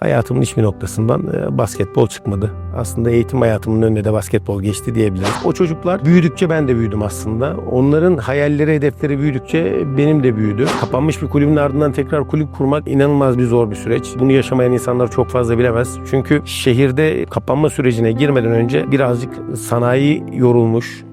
Hayatımın hiçbir noktasından e, basketbol çıkmadı. Aslında eğitim hayatımın önünde de basketbol geçti diyebiliriz. O çocuklar büyüdükçe ben de büyüdüm aslında. Onların hayalleri, hedefleri büyüdükçe benim de büyüdü. Kapanmış bir kulübün ardından tekrar kulüp kurmak inanılmaz bir zor bir süreç. Bunu yaşamayan insanlar çok fazla bilemez. Çünkü şehirde kapanma sürecine girmeden önce birazcık sanayi yorulmuş,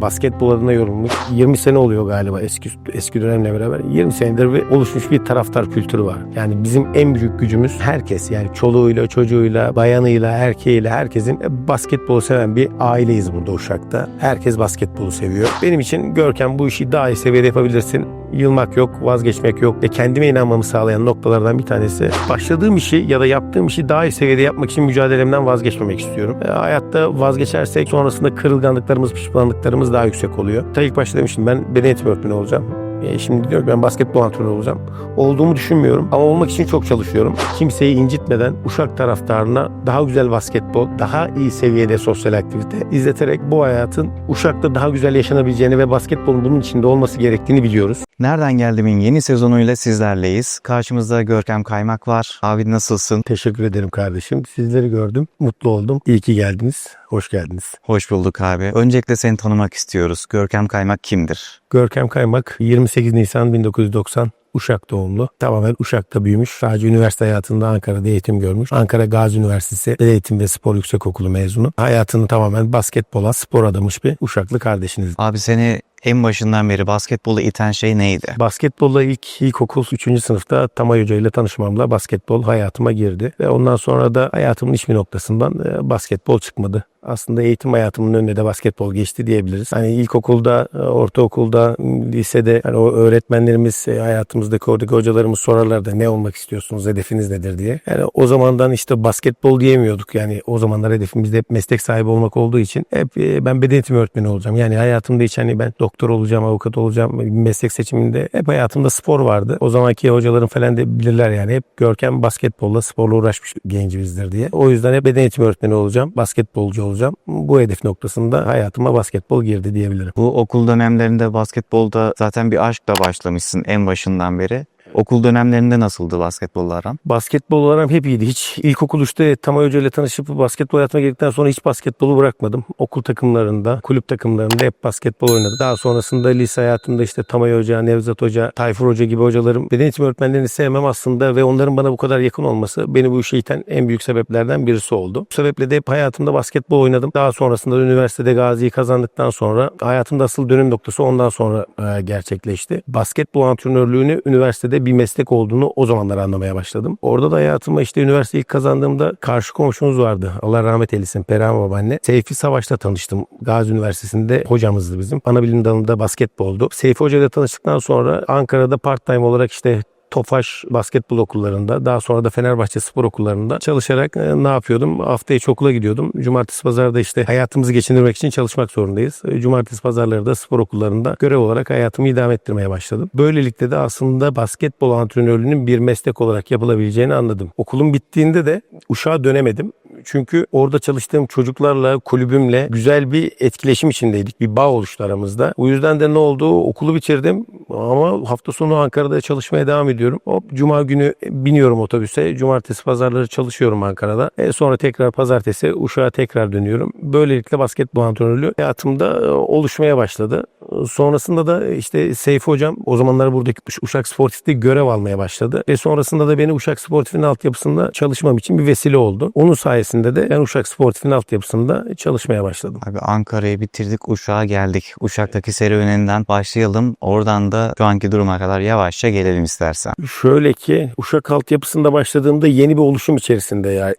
basketbol adına yorulmuş. 20 sene oluyor galiba eski eski dönemle beraber. 20 senedir bir oluşmuş bir taraftar kültürü var. Yani bizim en büyük gücümüz herkes yani çoluğuyla, çocuğuyla, bayanıyla, erkeğiyle herkesin basketbolu seven bir aileyiz burada Uşak'ta. Herkes basketbolu seviyor. Benim için Görkem bu işi daha iyi seviyede yapabilirsin. Yılmak yok, vazgeçmek yok ve kendime inanmamı sağlayan noktalardan bir tanesi başladığım işi ya da yaptığım işi daha iyi seviyede yapmak için mücadelemden vazgeçmemek istiyorum. E, hayatta vazgeçersek sonrasında kırılganlıklarımız, pişmanlıklarımız daha yüksek oluyor. Ta ilk başta demiştim ben beden eğitimi öğretmeni olacağım. E, şimdi diyorum ki ben basketbol antrenörü olacağım. Olduğumu düşünmüyorum ama olmak için çok çalışıyorum. Kimseyi incitmeden Uşak taraftarına daha güzel basketbol, daha iyi seviyede sosyal aktivite izleterek bu hayatın Uşak'ta daha güzel yaşanabileceğini ve basketbolun bunun içinde olması gerektiğini biliyoruz. Nereden Geldim'in yeni sezonuyla sizlerleyiz. Karşımızda Görkem Kaymak var. Abi nasılsın? Teşekkür ederim kardeşim. Sizleri gördüm. Mutlu oldum. İyi ki geldiniz. Hoş geldiniz. Hoş bulduk abi. Öncelikle seni tanımak istiyoruz. Görkem Kaymak kimdir? Görkem Kaymak 28 Nisan 1990 Uşak doğumlu. Tamamen Uşak'ta büyümüş. Sadece üniversite hayatında Ankara'da eğitim görmüş. Ankara Gazi Üniversitesi Eğitim ve Spor Yüksekokulu mezunu. Hayatını tamamen basketbola, spor adamış bir Uşaklı kardeşiniz. Abi seni en başından beri basketbola iten şey neydi? Basketbolla ilk ilkokul 3. sınıfta Tamay Hoca ile tanışmamla basketbol hayatıma girdi. Ve ondan sonra da hayatımın hiçbir noktasından e, basketbol çıkmadı. Aslında eğitim hayatımın önünde de basketbol geçti diyebiliriz. Hani ilkokulda, e, ortaokulda, lisede hani o öğretmenlerimiz, e, hayatımızdaki oradaki hocalarımız sorarlardı ne olmak istiyorsunuz, hedefiniz nedir diye. Yani o zamandan işte basketbol diyemiyorduk. Yani o zamanlar hedefimiz de hep meslek sahibi olmak olduğu için hep ben beden eğitimi öğretmeni olacağım. Yani hayatımda hiç hani ben doktor olacağım, avukat olacağım, meslek seçiminde hep hayatımda spor vardı. O zamanki hocalarım falan da bilirler yani hep Görkem basketbolla, sporla uğraşmış gencimizdir diye. O yüzden hep beden eğitimi öğretmeni olacağım, basketbolcu olacağım. Bu hedef noktasında hayatıma basketbol girdi diyebilirim. Bu okul dönemlerinde basketbolda zaten bir aşkla başlamışsın en başından beri. Okul dönemlerinde nasıldı basketbolla aran? Basketbol aram hep iyiydi. Hiç ilkokul işte Tamay Hoca ile tanışıp basketbol hayatıma girdikten sonra hiç basketbolu bırakmadım. Okul takımlarında, kulüp takımlarında hep basketbol oynadım. Daha sonrasında lise hayatımda işte Tamay Hoca, Nevzat Hoca, Tayfur Hoca gibi hocalarım. Beden eğitimi öğretmenlerini sevmem aslında ve onların bana bu kadar yakın olması beni bu işe iten en büyük sebeplerden birisi oldu. Bu sebeple de hep hayatımda basketbol oynadım. Daha sonrasında da üniversitede Gazi'yi kazandıktan sonra hayatımda asıl dönüm noktası ondan sonra e, gerçekleşti. Basketbol antrenörlüğünü üniversitede bir meslek olduğunu o zamanlar anlamaya başladım. Orada da hayatıma işte üniversiteyi ilk kazandığımda karşı komşumuz vardı. Allah rahmet eylesin Perihan babaanne. Seyfi Savaş'ta tanıştım. Gazi Üniversitesi'nde hocamızdı bizim. Ana bilim dalında basketboldu. Seyfi Hoca ile tanıştıktan sonra Ankara'da part time olarak işte Tofaş basketbol okullarında daha sonra da Fenerbahçe spor okullarında çalışarak e, ne yapıyordum? Hafta içi okula gidiyordum. Cumartesi pazarda işte hayatımızı geçindirmek için çalışmak zorundayız. E, Cumartesi pazarları da spor okullarında görev olarak hayatımı idame ettirmeye başladım. Böylelikle de aslında basketbol antrenörlüğünün bir meslek olarak yapılabileceğini anladım. Okulum bittiğinde de Uşak'a dönemedim. Çünkü orada çalıştığım çocuklarla, kulübümle güzel bir etkileşim içindeydik. Bir bağ oluştu aramızda. O yüzden de ne oldu? Okulu bitirdim ama hafta sonu Ankara'da çalışmaya devam ediyorum. Hop cuma günü biniyorum otobüse. Cumartesi pazarları çalışıyorum Ankara'da. E sonra tekrar pazartesi Uşak'a tekrar dönüyorum. Böylelikle basketbol antrenörlüğü hayatımda e, oluşmaya başladı. Sonrasında da işte Seyfi hocam o zamanlar buradaki Uşak Sportif'te görev almaya başladı. Ve sonrasında da beni Uşak Sportif'in altyapısında çalışmam için bir vesile oldu. Onun sayesinde de ben Uşak Sportif'in altyapısında çalışmaya başladım. Abi Ankara'yı bitirdik, Uşak'a geldik. Uşak'taki serüveninden başlayalım. Oradan da şu anki duruma kadar yavaşça gelelim istersen. Şöyle ki Uşak altyapısında başladığımda yeni bir oluşum içerisinde ya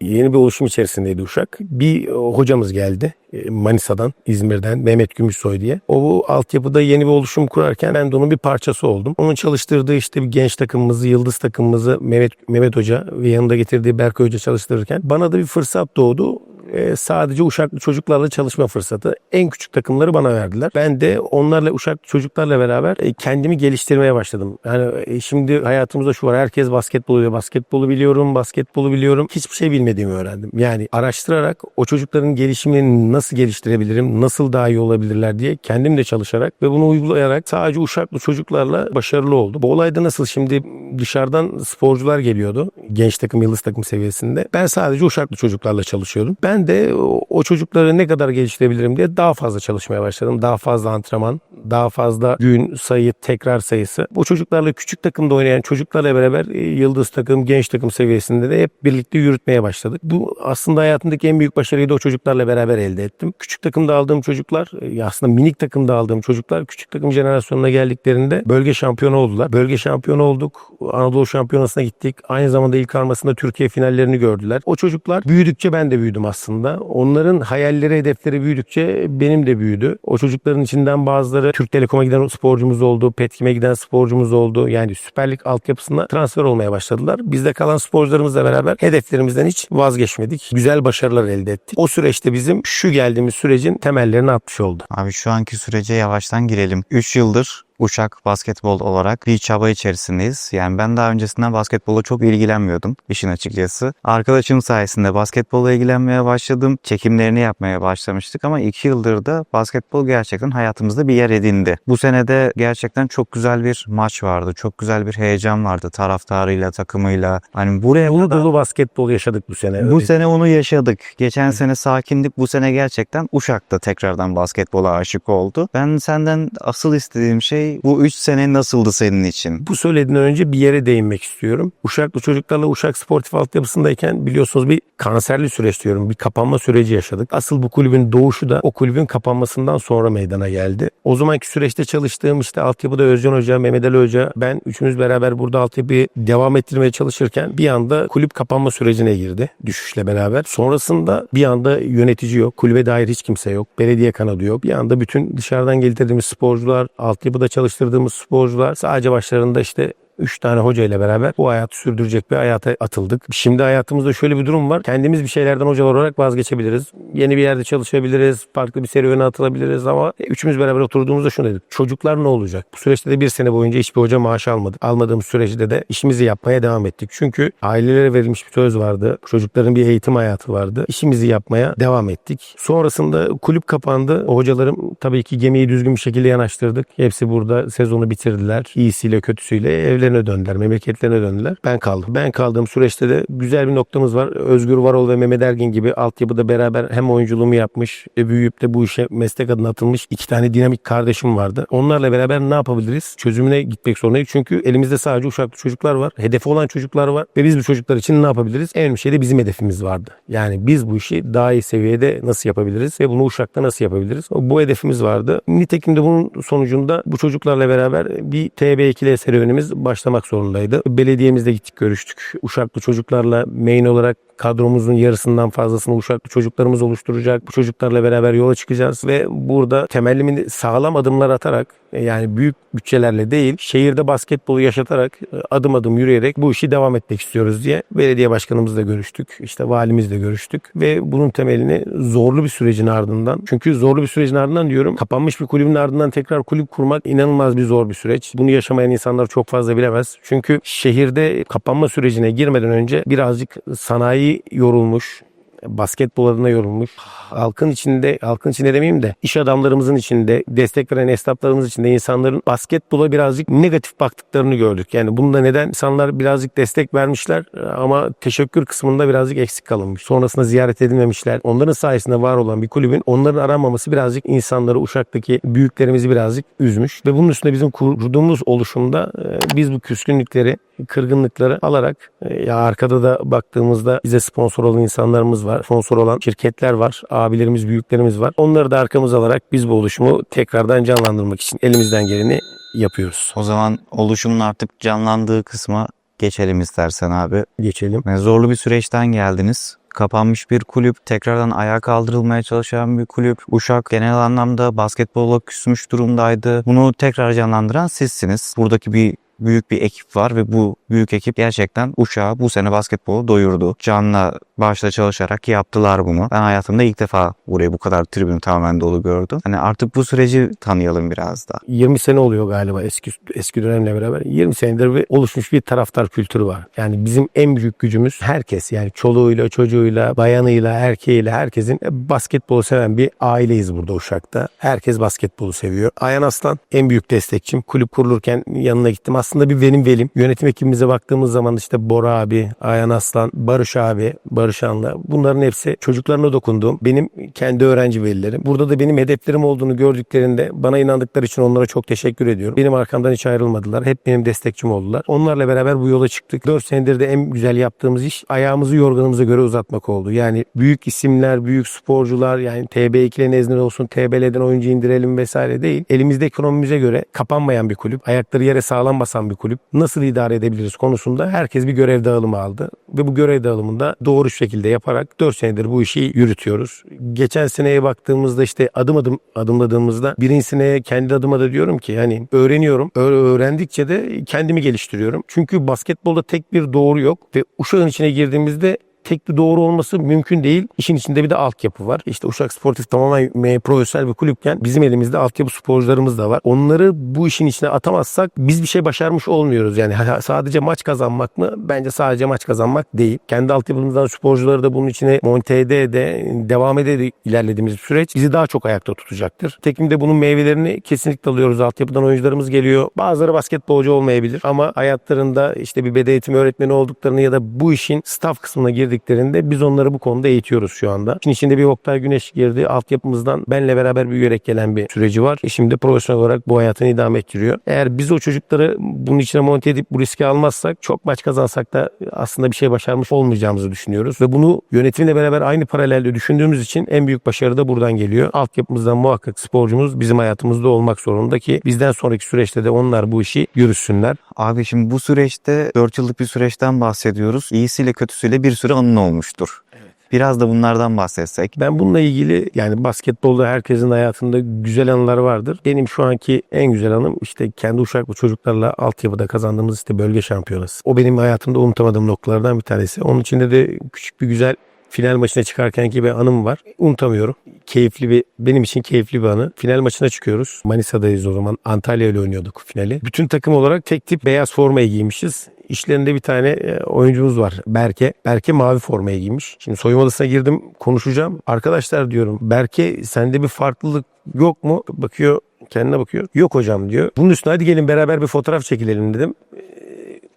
yeni bir oluşum içerisindeydi Uşak. Bir e, hocamız geldi e, Manisa'dan, İzmir'den Mehmet Gümüşsoy diye. O altyapıda yeni bir oluşum kurarken ben de onun bir parçası oldum. Onun çalıştırdığı işte bir genç takımımızı, yıldız takımımızı Mehmet Mehmet Hoca ve yanında getirdiği Berkay Hoca çalıştırırken bana da bir fırsat doğdu. E, sadece uşaklı çocuklarla çalışma fırsatı. En küçük takımları bana verdiler. Ben de onlarla uşaklı çocuklarla beraber e, kendimi geliştirmeye başladım. Yani e, şimdi hayatımızda şu var. Herkes basketbol biliyor. Basketbolu biliyorum, basketbolu biliyorum. Hiçbir şey bilmediğimi öğrendim. Yani araştırarak o çocukların gelişimini nasıl geliştirebilirim, nasıl daha iyi olabilirler diye kendim de çalışarak ve bunu uygulayarak sadece uşaklı çocuklarla başarılı oldu. Bu olayda nasıl şimdi dışarıdan sporcular geliyordu. Genç takım, yıldız takım seviyesinde. Ben sadece uşaklı çocuklarla çalışıyordum. Ben de o, çocukları ne kadar geliştirebilirim diye daha fazla çalışmaya başladım. Daha fazla antrenman, daha fazla gün sayı, tekrar sayısı. Bu çocuklarla küçük takımda oynayan çocuklarla beraber e, yıldız takım, genç takım seviyesinde de hep birlikte yürütmeye başladık. Bu aslında hayatımdaki en büyük başarıyı da o çocuklarla beraber elde ettim. Küçük takımda aldığım çocuklar, e, aslında minik takımda aldığım çocuklar küçük takım jenerasyonuna geldiklerinde bölge şampiyonu oldular. Bölge şampiyonu olduk. Anadolu şampiyonasına gittik. Aynı zamanda ilk armasında Türkiye finallerini gördüler. O çocuklar büyüdükçe ben de büyüdüm aslında. Onların hayalleri, hedefleri büyüdükçe benim de büyüdü. O çocukların içinden bazıları Türk Telekom'a giden sporcumuz oldu. Petkim'e giden sporcumuz oldu. Yani Süper Lig altyapısına transfer olmaya başladılar. Bizde kalan sporcularımızla beraber hedeflerimizden hiç vazgeçmedik. Güzel başarılar elde ettik. O süreçte bizim şu geldiğimiz sürecin temellerini atmış oldu. Abi şu anki sürece yavaştan girelim. 3 yıldır Uşak basketbol olarak bir çaba içerisindeyiz. Yani ben daha öncesinden basketbola çok ilgilenmiyordum işin açıkçası. Arkadaşım sayesinde basketbola ilgilenmeye başladım. Çekimlerini yapmaya başlamıştık ama 2 yıldır da basketbol gerçekten hayatımızda bir yer edindi. Bu senede gerçekten çok güzel bir maç vardı. Çok güzel bir heyecan vardı taraftarıyla, takımıyla. Hani buraya Dolu dolu basketbol yaşadık bu sene. bu Öyle. sene onu yaşadık. Geçen sene sakindik. Bu sene gerçekten Uşak'ta tekrardan basketbola aşık oldu. Ben senden asıl istediğim şey bu 3 sene nasıldı senin için? Bu söylediğinden önce bir yere değinmek istiyorum. Uşaklı çocuklarla Uşak Sportif altyapısındayken biliyorsunuz bir kanserli süreç diyorum. Bir kapanma süreci yaşadık. Asıl bu kulübün doğuşu da o kulübün kapanmasından sonra meydana geldi. O zamanki süreçte çalıştığım işte altyapıda Özcan Hoca, Mehmet Ali Hoca, ben üçümüz beraber burada altyapıyı devam ettirmeye çalışırken bir anda kulüp kapanma sürecine girdi düşüşle beraber. Sonrasında bir anda yönetici yok, kulübe dair hiç kimse yok, belediye kanadı yok. Bir anda bütün dışarıdan getirdiğimiz sporcular, altyapıda çalıştırdığımız sporcular sadece başlarında işte 3 tane hoca ile beraber bu hayatı sürdürecek bir hayata atıldık. Şimdi hayatımızda şöyle bir durum var. Kendimiz bir şeylerden hocalar olarak vazgeçebiliriz. Yeni bir yerde çalışabiliriz. Farklı bir serüvene atılabiliriz ama üçümüz beraber oturduğumuzda şunu dedik. Çocuklar ne olacak? Bu süreçte de bir sene boyunca hiçbir hoca maaş almadık. Almadığımız süreçte de işimizi yapmaya devam ettik. Çünkü ailelere verilmiş bir söz vardı. Çocukların bir eğitim hayatı vardı. İşimizi yapmaya devam ettik. Sonrasında kulüp kapandı. O hocalarım tabii ki gemiyi düzgün bir şekilde yanaştırdık. Hepsi burada sezonu bitirdiler. İyisiyle kötüsüyle evlerine döndüler. Memleketlerine döndüler. Ben kaldım. Ben kaldığım süreçte de güzel bir noktamız var. Özgür Varol ve Mehmet Ergin gibi altyapıda beraber hem oyunculuğumu yapmış ve büyüyüp de bu işe meslek adına atılmış iki tane dinamik kardeşim vardı. Onlarla beraber ne yapabiliriz? Çözümüne gitmek zorundayız. Çünkü elimizde sadece uşaklı çocuklar var. Hedefi olan çocuklar var. Ve biz bu çocuklar için ne yapabiliriz? En önemli şey de bizim hedefimiz vardı. Yani biz bu işi daha iyi seviyede nasıl yapabiliriz? Ve bunu uşakta nasıl yapabiliriz? Bu hedefimiz vardı. Nitekim de bunun sonucunda bu çocuklarla beraber bir TB2'li serüvenimiz başlamak zorundaydı. Belediyemizde gittik görüştük. Uşaklı çocuklarla main olarak kadromuzun yarısından fazlasını uşaklı çocuklarımız oluşturacak. Bu çocuklarla beraber yola çıkacağız ve burada temelimi sağlam adımlar atarak yani büyük bütçelerle değil şehirde basketbolu yaşatarak adım adım yürüyerek bu işi devam etmek istiyoruz diye belediye başkanımızla görüştük. işte valimizle görüştük ve bunun temelini zorlu bir sürecin ardından çünkü zorlu bir sürecin ardından diyorum kapanmış bir kulübün ardından tekrar kulüp kurmak inanılmaz bir zor bir süreç. Bunu yaşamayan insanlar çok fazla bilemez. Çünkü şehirde kapanma sürecine girmeden önce birazcık sanayi yorulmuş, basketbol adına yorulmuş. Halkın içinde, halkın içinde demeyeyim de iş adamlarımızın içinde, destek veren esnaflarımız içinde insanların basketbola birazcık negatif baktıklarını gördük. Yani bunda neden? İnsanlar birazcık destek vermişler ama teşekkür kısmında birazcık eksik kalınmış. Sonrasında ziyaret edilmemişler. Onların sayesinde var olan bir kulübün onların aranmaması birazcık insanları Uşak'taki büyüklerimizi birazcık üzmüş. Ve bunun üstüne bizim kurduğumuz oluşumda e, biz bu küskünlükleri, kırgınlıkları alarak e, ya arkada da baktığımızda bize sponsor olan insanlarımız var. Sponsor olan şirketler var. Abilerimiz, büyüklerimiz var. Onları da arkamıza alarak biz bu oluşumu tekrardan canlandırmak için elimizden geleni yapıyoruz. O zaman oluşumun artık canlandığı kısma geçelim istersen abi. Geçelim. Yani Zorlu bir süreçten geldiniz. Kapanmış bir kulüp, tekrardan ayağa kaldırılmaya çalışan bir kulüp. Uşak genel anlamda basketbola küsmüş durumdaydı. Bunu tekrar canlandıran sizsiniz. Buradaki bir büyük bir ekip var ve bu büyük ekip gerçekten Uşak'ı bu sene basketbolu doyurdu. Can'la başta çalışarak yaptılar bunu. Ben hayatımda ilk defa burayı bu kadar tribün tamamen dolu gördüm. Hani artık bu süreci tanıyalım biraz da. 20 sene oluyor galiba eski eski dönemle beraber. 20 senedir bir oluşmuş bir taraftar kültürü var. Yani bizim en büyük gücümüz herkes yani çoluğuyla, çocuğuyla, bayanıyla, erkeğiyle herkesin basketbolu seven bir aileyiz burada Uşak'ta. Herkes basketbolu seviyor. Ayhan Aslan en büyük destekçim. Kulüp kurulurken yanına gittim. Aslında bir benim velim. Yönetim ekibimize baktığımız zaman işte Bora abi, Ayhan Aslan, Barış abi, Barış Anla bunların hepsi çocuklarına dokunduğum benim kendi öğrenci velilerim. Burada da benim hedeflerim olduğunu gördüklerinde bana inandıkları için onlara çok teşekkür ediyorum. Benim arkamdan hiç ayrılmadılar. Hep benim destekçim oldular. Onlarla beraber bu yola çıktık. 4 senedir de en güzel yaptığımız iş ayağımızı yorganımıza göre uzatmak oldu. Yani büyük isimler, büyük sporcular yani TB2'le nezdinde olsun, TBL'den oyuncu indirelim vesaire değil. Elimizde ekonomimize göre kapanmayan bir kulüp, ayakları yere sağlam basan bir kulüp. Nasıl idare edebiliriz konusunda herkes bir görev dağılımı aldı. Ve bu görev dağılımında doğru şekilde yaparak 4 senedir bu işi yürütüyoruz. Geçen seneye baktığımızda işte adım adım adımladığımızda birinci seneye kendi adıma da diyorum ki hani öğreniyorum. Öğrendikçe de kendimi geliştiriyorum. Çünkü basketbolda tek bir doğru yok ve uşağın içine girdiğimizde tek bir doğru olması mümkün değil. İşin içinde bir de altyapı var. İşte Uşak Sportif tamamen profesyonel bir kulüpken bizim elimizde altyapı sporcularımız da var. Onları bu işin içine atamazsak biz bir şey başarmış olmuyoruz. Yani sadece maç kazanmak mı? Bence sadece maç kazanmak değil. Kendi altyapımızdan sporcuları da bunun içine monte de devam ede de ilerlediğimiz süreç bizi daha çok ayakta tutacaktır. Tekim de bunun meyvelerini kesinlikle alıyoruz. Altyapıdan oyuncularımız geliyor. Bazıları basketbolcu olmayabilir ama hayatlarında işte bir beden eğitimi öğretmeni olduklarını ya da bu işin staff kısmına girdiklerinde biz onları bu konuda eğitiyoruz şu anda. Şimdi içinde bir Oktay Güneş girdi. Altyapımızdan benle beraber büyüyerek gelen bir süreci var. E şimdi profesyonel olarak bu hayatını idame ettiriyor. Eğer biz o çocukları bunun içine monte edip bu riski almazsak çok maç kazansak da aslında bir şey başarmış olmayacağımızı düşünüyoruz. Ve bunu yönetimle beraber aynı paralelde düşündüğümüz için en büyük başarı da buradan geliyor. Altyapımızdan muhakkak sporcumuz bizim hayatımızda olmak zorunda ki bizden sonraki süreçte de onlar bu işi yürüsünler. Abi şimdi bu süreçte 4 yıllık bir süreçten bahsediyoruz. İyisiyle kötüsüyle bir sürü anın olmuştur. Biraz da bunlardan bahsetsek. Ben bununla ilgili yani basketbolda herkesin hayatında güzel anılar vardır. Benim şu anki en güzel anım işte kendi uşaklı çocuklarla altyapıda kazandığımız işte bölge şampiyonası. O benim hayatımda unutamadığım noktalardan bir tanesi. Onun içinde de küçük bir güzel final maçına çıkarkenki bir anım var. Unutamıyorum. Keyifli bir, benim için keyifli bir anı. Final maçına çıkıyoruz. Manisa'dayız o zaman. Antalya ile oynuyorduk finali. Bütün takım olarak tek tip beyaz formayı giymişiz. İşlerinde bir tane e, oyuncumuz var. Berke. Berke mavi formayı giymiş. Şimdi soyunma odasına girdim konuşacağım. Arkadaşlar diyorum Berke sende bir farklılık yok mu? Bakıyor kendine bakıyor. Yok hocam diyor. Bunun üstüne hadi gelin beraber bir fotoğraf çekilelim dedim. Ee,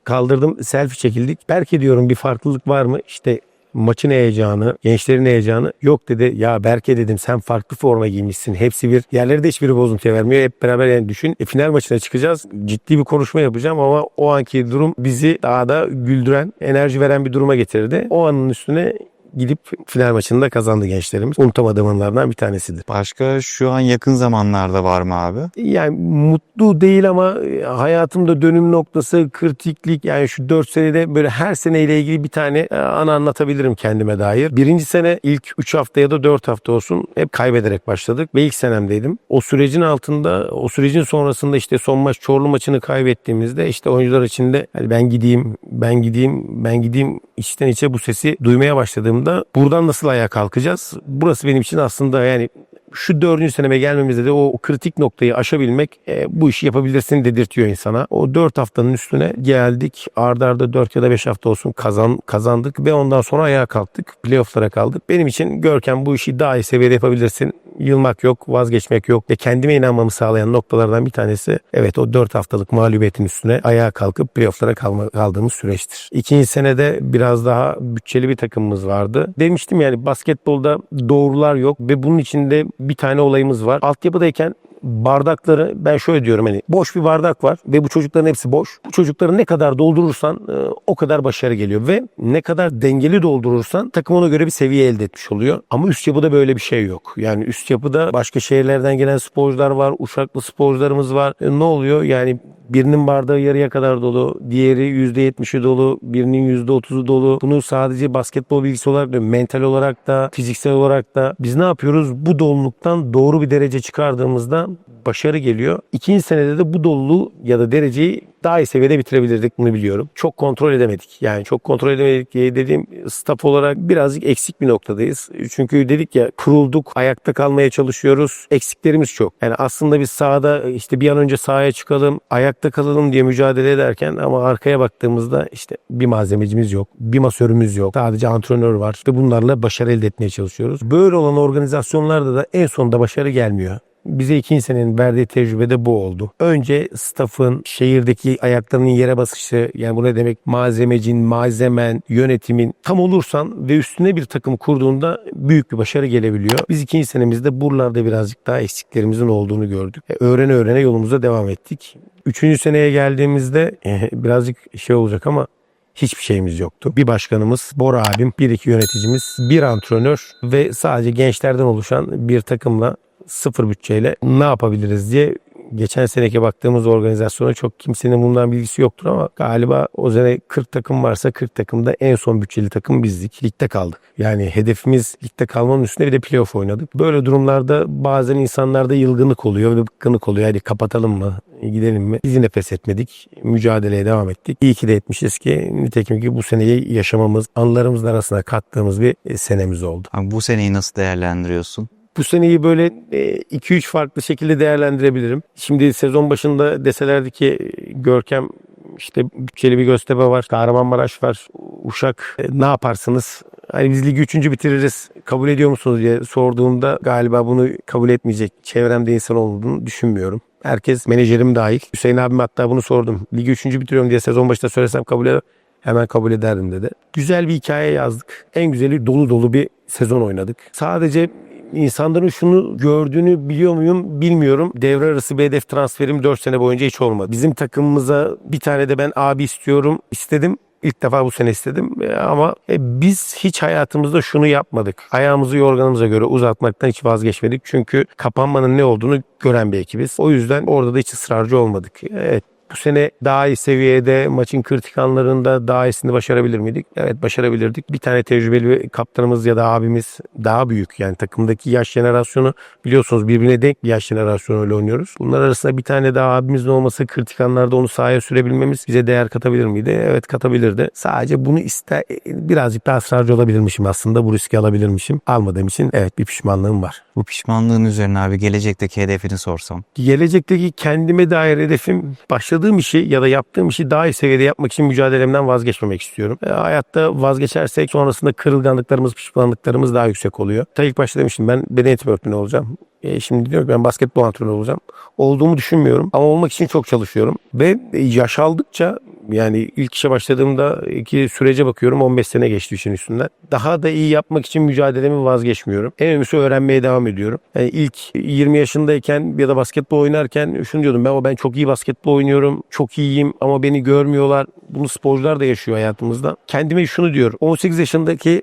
Kaldırdım selfie çekildik. Berke diyorum bir farklılık var mı? İşte maçın heyecanı, gençlerin heyecanı yok dedi. Ya Berke dedim sen farklı forma giymişsin. Hepsi bir. Yerleri de hiçbiri bozuntuya vermiyor. Hep beraber yani düşün. E, final maçına çıkacağız. Ciddi bir konuşma yapacağım ama o anki durum bizi daha da güldüren, enerji veren bir duruma getirdi. O anın üstüne gidip final maçında kazandı gençlerimiz. Unutamadığım anlardan bir tanesidir. Başka şu an yakın zamanlarda var mı abi? Yani mutlu değil ama e, hayatımda dönüm noktası, kritiklik yani şu 4 senede böyle her seneyle ilgili bir tane e, anı anlatabilirim kendime dair. Birinci sene ilk 3 hafta ya da 4 hafta olsun hep kaybederek başladık ve ilk senemdeydim. O sürecin altında, o sürecin sonrasında işte son maç Çorlu maçını kaybettiğimizde işte oyuncular içinde hani ben gideyim, ben gideyim, ben gideyim içten içe bu sesi duymaya başladığımda buradan nasıl ayağa kalkacağız? Burası benim için aslında yani şu dördüncü seneme gelmemizde de o kritik noktayı aşabilmek e, bu işi yapabilirsin dedirtiyor insana. O dört haftanın üstüne geldik. Arda arda dört ya da beş hafta olsun kazan, kazandık ve ondan sonra ayağa kalktık. Playoff'lara kaldık. Benim için Görkem bu işi daha iyi seviyede yapabilirsin. Yılmak yok, vazgeçmek yok ve kendime inanmamı sağlayan noktalardan bir tanesi evet o 4 haftalık mağlubiyetin üstüne ayağa kalkıp playoff'lara kalma, kaldığımız süreçtir. İkinci senede biraz daha bütçeli bir takımımız vardı. Demiştim yani basketbolda doğrular yok ve bunun içinde bir tane olayımız var. Altyapıdayken bardakları ben şöyle diyorum hani boş bir bardak var ve bu çocukların hepsi boş. Bu çocukları ne kadar doldurursan e, o kadar başarı geliyor ve ne kadar dengeli doldurursan takım ona göre bir seviye elde etmiş oluyor. Ama üst yapıda böyle bir şey yok. Yani üst yapıda başka şehirlerden gelen sporcular var, uşaklı sporcularımız var. E, ne oluyor? Yani birinin bardağı yarıya kadar dolu, diğeri %70'i dolu, birinin %30'u dolu. Bunu sadece basketbol bilgisi olarak da, mental olarak da, fiziksel olarak da biz ne yapıyoruz? Bu doluluktan doğru bir derece çıkardığımızda başarı geliyor. İkinci senede de bu doluluğu ya da dereceyi daha iyi seviyede bitirebilirdik bunu biliyorum. Çok kontrol edemedik. Yani çok kontrol edemedik diye dediğim staff olarak birazcık eksik bir noktadayız. Çünkü dedik ya kurulduk, ayakta kalmaya çalışıyoruz. Eksiklerimiz çok. Yani aslında biz sahada işte bir an önce sahaya çıkalım, ayakta kalalım diye mücadele ederken ama arkaya baktığımızda işte bir malzemecimiz yok, bir masörümüz yok. Sadece antrenör var ve bunlarla başarı elde etmeye çalışıyoruz. Böyle olan organizasyonlarda da en sonunda başarı gelmiyor. Bize ikinci senenin verdiği tecrübe de bu oldu. Önce staffın şehirdeki ayaklarının yere basışı yani bu ne demek malzemecin, malzemen, yönetimin tam olursan ve üstüne bir takım kurduğunda büyük bir başarı gelebiliyor. Biz ikinci senemizde buralarda birazcık daha eksiklerimizin olduğunu gördük. E, Öğrene öğrene yolumuza devam ettik. Üçüncü seneye geldiğimizde e, birazcık şey olacak ama hiçbir şeyimiz yoktu. Bir başkanımız, Bora abim, bir iki yöneticimiz, bir antrenör ve sadece gençlerden oluşan bir takımla sıfır bütçeyle ne yapabiliriz diye geçen seneki baktığımız organizasyona çok kimsenin bundan bilgisi yoktur ama galiba o sene 40 takım varsa 40 takımda en son bütçeli takım bizdik. Ligde kaldık. Yani hedefimiz ligde kalmanın üstünde bir de playoff oynadık. Böyle durumlarda bazen insanlarda yılgınlık oluyor ve bıkkınlık oluyor. Hadi kapatalım mı? Gidelim mi? Biz yine pes etmedik. Mücadeleye devam ettik. İyi ki de etmişiz ki nitekim ki bu seneyi yaşamamız, anılarımızın arasına kattığımız bir senemiz oldu. Abi bu seneyi nasıl değerlendiriyorsun? Bu seneyi böyle 2-3 farklı şekilde değerlendirebilirim. Şimdi sezon başında deselerdi ki e, Görkem işte bütçeli bir Göztepe var, Kahramanmaraş var, Uşak e, ne yaparsınız? Hani biz ligi üçüncü bitiririz kabul ediyor musunuz diye sorduğumda galiba bunu kabul etmeyecek çevremde insan olduğunu düşünmüyorum. Herkes menajerim dahil. Hüseyin abim hatta bunu sordum. Ligi üçüncü bitiriyorum diye sezon başında söylesem kabul eder. Hemen kabul ederdim dedi. Güzel bir hikaye yazdık. En güzeli dolu dolu bir sezon oynadık. Sadece insanların şunu gördüğünü biliyor muyum bilmiyorum. Devre arası bir hedef transferim 4 sene boyunca hiç olmadı. Bizim takımımıza bir tane de ben abi istiyorum istedim. İlk defa bu sene istedim E, ama e, biz hiç hayatımızda şunu yapmadık. Ayağımızı yorganımıza göre uzatmaktan hiç vazgeçmedik. Çünkü kapanmanın ne olduğunu gören bir ekibiz. O yüzden orada da hiç ısrarcı olmadık. Evet bu sene daha iyi seviyede maçın kritik anlarında daha iyisini başarabilir miydik? Evet başarabilirdik. Bir tane tecrübeli kaptanımız ya da abimiz daha büyük. Yani takımdaki yaş jenerasyonu biliyorsunuz birbirine denk bir yaş jenerasyonuyla oynuyoruz. Bunlar arasında bir tane daha abimizin olması kritik anlarda onu sahaya sürebilmemiz bize değer katabilir miydi? Evet katabilirdi. Sadece bunu ister birazcık daha ısrarcı olabilirmişim aslında. Bu riski alabilirmişim. Almadığım için evet bir pişmanlığım var. Bu pişmanlığın üzerine abi gelecekteki hedefini sorsam. Gelecekteki kendime dair hedefim başladığım işi ya da yaptığım işi daha iyi seviyede yapmak için mücadelemden vazgeçmemek istiyorum. E, hayatta vazgeçersek sonrasında kırılganlıklarımız, pişmanlıklarımız daha yüksek oluyor. Ta ilk başta demiştim ben beden eğitimi öğretmeni olacağım. E, şimdi diyorum ki ben basketbol antrenörü olacağım. Olduğumu düşünmüyorum ama olmak için çok çalışıyorum. Ve yaş aldıkça yani ilk işe başladığımda iki sürece bakıyorum 15 sene geçti işin üstünden. Daha da iyi yapmak için mücadelemi vazgeçmiyorum. En önemlisi öğrenmeye devam ediyorum. Yani ilk 20 yaşındayken ya da basketbol oynarken şunu diyordum ben ben çok iyi basketbol oynuyorum. Çok iyiyim ama beni görmüyorlar. Bunu sporcular da yaşıyor hayatımızda. Kendime şunu diyorum. 18 yaşındaki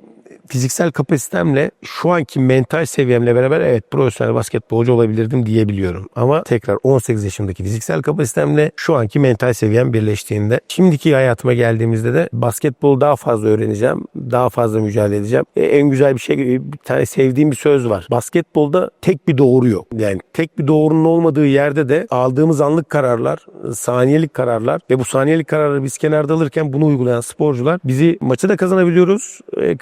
fiziksel kapasitemle şu anki mental seviyemle beraber evet profesyonel basketbolcu olabilirdim diyebiliyorum. Ama tekrar 18 yaşındaki fiziksel kapasitemle şu anki mental seviyem birleştiğinde şimdiki hayatıma geldiğimizde de basketbol daha fazla öğreneceğim. Daha fazla mücadele edeceğim. E, en güzel bir şey bir tane sevdiğim bir söz var. Basketbolda tek bir doğru yok. Yani tek bir doğrunun olmadığı yerde de aldığımız anlık kararlar, saniyelik kararlar ve bu saniyelik kararları biz kenarda alırken bunu uygulayan sporcular bizi maçı da kazanabiliyoruz, e,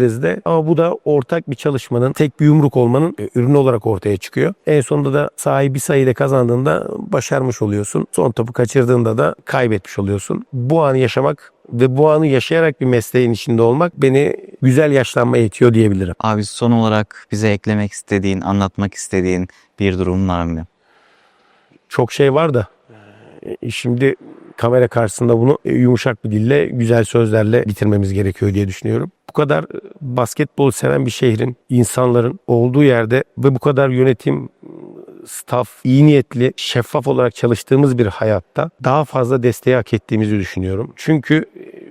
kaybedebiliriz de. Ama bu da ortak bir çalışmanın, tek bir yumruk olmanın e, ürünü olarak ortaya çıkıyor. En sonunda da sahayı bir sayıyla kazandığında başarmış oluyorsun. Son topu kaçırdığında da kaybetmiş oluyorsun. Bu anı yaşamak ve bu anı yaşayarak bir mesleğin içinde olmak beni güzel yaşlanmaya itiyor diyebilirim. Abi son olarak bize eklemek istediğin, anlatmak istediğin bir durum var mı? Çok şey var da e, şimdi kamera karşısında bunu e, yumuşak bir dille, güzel sözlerle bitirmemiz gerekiyor diye düşünüyorum. Bu kadar e, basketbol seven bir şehrin, insanların olduğu yerde ve bu kadar yönetim, staff, iyi niyetli, şeffaf olarak çalıştığımız bir hayatta daha fazla desteği hak ettiğimizi düşünüyorum. Çünkü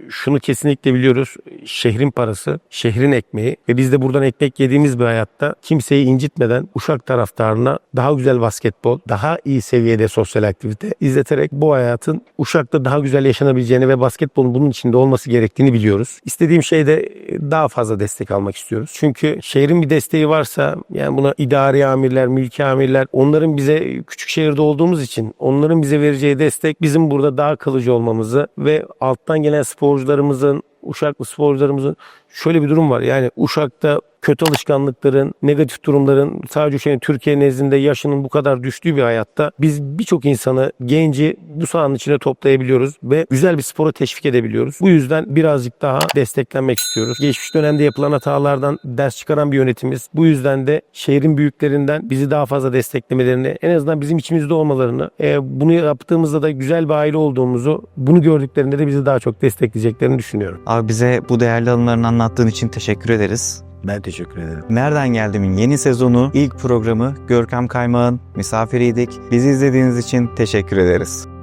şunu kesinlikle biliyoruz. Şehrin parası, şehrin ekmeği ve biz de buradan ekmek yediğimiz bir hayatta kimseyi incitmeden Uşak taraftarına daha güzel basketbol, daha iyi seviyede sosyal aktivite izleterek bu hayatın Uşak'ta daha güzel yaşanabileceğini ve basketbolun bunun içinde olması gerektiğini biliyoruz. İstediğim şey de daha fazla destek almak istiyoruz. Çünkü şehrin bir desteği varsa yani buna idari amirler, mülki amirler onların bize küçük şehirde olduğumuz için onların bize vereceği destek bizim burada daha kalıcı olmamızı ve alttan gelen sporcularımızın Uşaklı sporcularımızın şöyle bir durum var. Yani Uşak'ta kötü alışkanlıkların, negatif durumların sadece şey Türkiye nezdinde yaşının bu kadar düştüğü bir hayatta biz birçok insanı, genci bu sahanın içine toplayabiliyoruz ve güzel bir spora teşvik edebiliyoruz. Bu yüzden birazcık daha desteklenmek istiyoruz. Geçmiş dönemde yapılan hatalardan ders çıkaran bir yönetimiz. Bu yüzden de şehrin büyüklerinden bizi daha fazla desteklemelerini, en azından bizim içimizde olmalarını, e, bunu yaptığımızda da güzel bir aile olduğumuzu, bunu gördüklerinde de bizi daha çok destekleyeceklerini düşünüyorum. Abi bize bu değerli anılarını anlattığın için teşekkür ederiz. Ben teşekkür ederim. Nereden Geldim'in yeni sezonu ilk programı Görkem Kaymağ'ın misafiriydik. Bizi izlediğiniz için teşekkür ederiz.